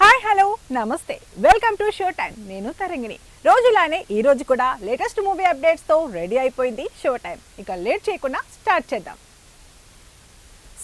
Hi hello నమస్తే welcome to show time నేను తరంగిణి. రోజులానే ఈ రోజు కూడా లేటెస్ట్ మూవీ అప్డేట్స్తో రెడీ అయిపోయింది షో టైం ఇక లేట్ చేయకుండా స్టార్ట్ చేద్దాం.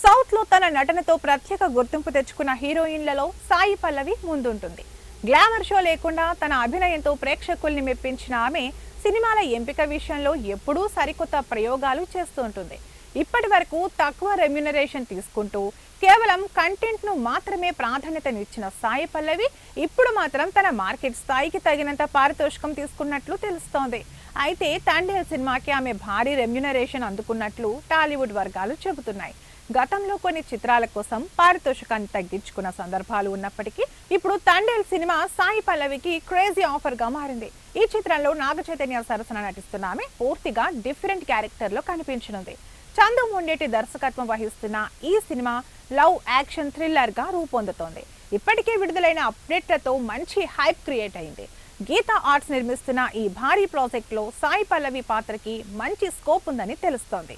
సౌత్లో తన నటనతో ప్రత్యేక గుర్తింపు తెచ్చుకున్న హీరోయిన్లలో సాయి పల్లవి ముందుంటుంది. గ్లామర్ షో లేకుండా తన అభినయంతో ప్రేక్షకుల్ని మెప్పించిన ఆమె సినిమాల ఎంపిక విషయంలో ఎప్పుడూ సరికొత్త ప్రయోగాలు చేస్తూ ఉంటుంది. ఇప్పటి వరకు తక్కువ రెమ్యునరేషన్ తీసుకుంటూ కేవలం కంటెంట్ను మాత్రమే ప్రాధాన్యతనిచ్చిన సాయి పల్లవి ఇప్పుడు మాత్రం తన మార్కెట్ స్థాయికి తగినంత పారితోషికం తీసుకున్నట్లు తెలుస్తోంది. అయితే తండేల్ సినిమాకి ఆమె భారీ రెమ్యునరేషన్ అందుకున్నట్లు టాలీవుడ్ వర్గాలు చెబుతున్నాయి. గతంలో కొన్ని చిత్రాల కోసం పారితోషికాన్ని తగ్గించుకున్న సందర్భాలు ఉన్నప్పటికీ ఇప్పుడు తండేల్ సినిమా సాయి పల్లవికి క్రేజీ ఆఫర్గా మారింది. ఈ చిత్రంలో నాగ చైతన్య సరసన నటిస్తున్న ఆమె పూర్తిగా డిఫరెంట్ క్యారెక్టర్లో కనిపించనుంది. చందు మొండేటి దర్శకత్వం వహిస్తున్న ఈ సినిమా లవ్ యాక్షన్ థ్రిల్లర్గా రూపొందుతోంది. ఇప్పటికే విడుదలైన అప్డేట్లతో మంచి హైప్ క్రియేట్ అయింది. గీతా ఆర్ట్స్ నిర్మిస్తున్న ఈ భారీ ప్రాజెక్ట్లో సాయి పల్లవి పాత్రకి మంచి స్కోప్ ఉందని తెలుస్తోంది.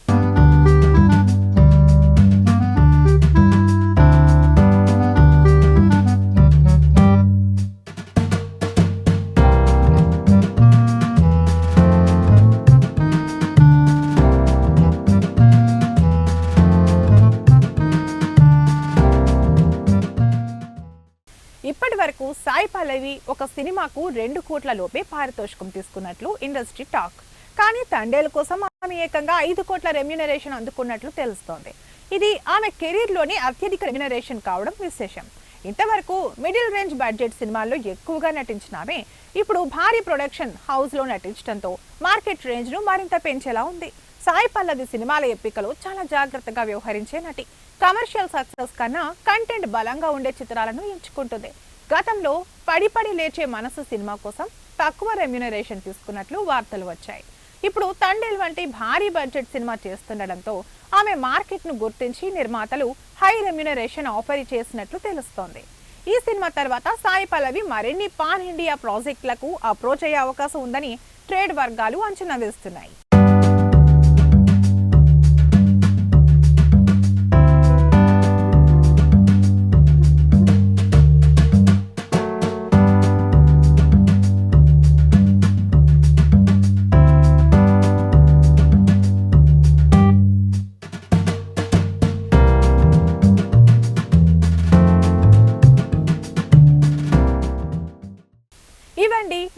వరకు సాయి పల్లవి ఒక సినిమాకు రెండు కోట్ల లోపే పారితోషికం తీసుకున్నట్లు ఇండస్ట్రీ టాక్. కానీ తండేల కోసం ఆమె ఏకంగా ఐదు కోట్ల రెమ్యునరేషన్ అందుకున్నట్లు తెలుస్తోంది. ఇది ఆమె కెరీర్లోని అత్యధిక రెమ్యునరేషన్ కావడం విశేషం. ఇంతవరకు మిడిల్ రేంజ్ బడ్జెట్ సినిమాల్లో ఎక్కువగా నటించిన ఆమె ఇప్పుడు భారీ ప్రొడక్షన్ హౌస్లో నటించడంతో మార్కెట్ రేంజ్ను మరింత పెంచేలా ఉంది. సాయి పల్లవి సినిమాల ఎంపికలో చాలా జాగ్రత్తగా వ్యవహరించే నటి. కమర్షియల్ సక్సెస్ కన్నా కంటెంట్ బలంగా ఉండే చిత్రాలను ఎంచుకుంటుంది. గతంలో పడిపడి లేచే మనసు సినిమా కోసం తక్కువ రెమ్యునరేషన్ తీసుకున్నట్లు వార్తలు వచ్చాయి. ఇప్పుడు తండేల్ వంటి భారీ బడ్జెట్ సినిమా చేస్తుండడంతో ఆమె మార్కెట్ను గుర్తించి నిర్మాతలు హై రెమ్యునరేషన్ ఆఫర్ చేసినట్లు తెలుస్తోంది. ఈ సినిమా తర్వాత సాయి పల్లవి మరిన్ని పాన్ ఇండియా ప్రాజెక్టులకు అప్రోచ్ అయ్యే అవకాశం ఉందని ట్రేడ్ వర్గాలు అంచనా వేస్తున్నాయి.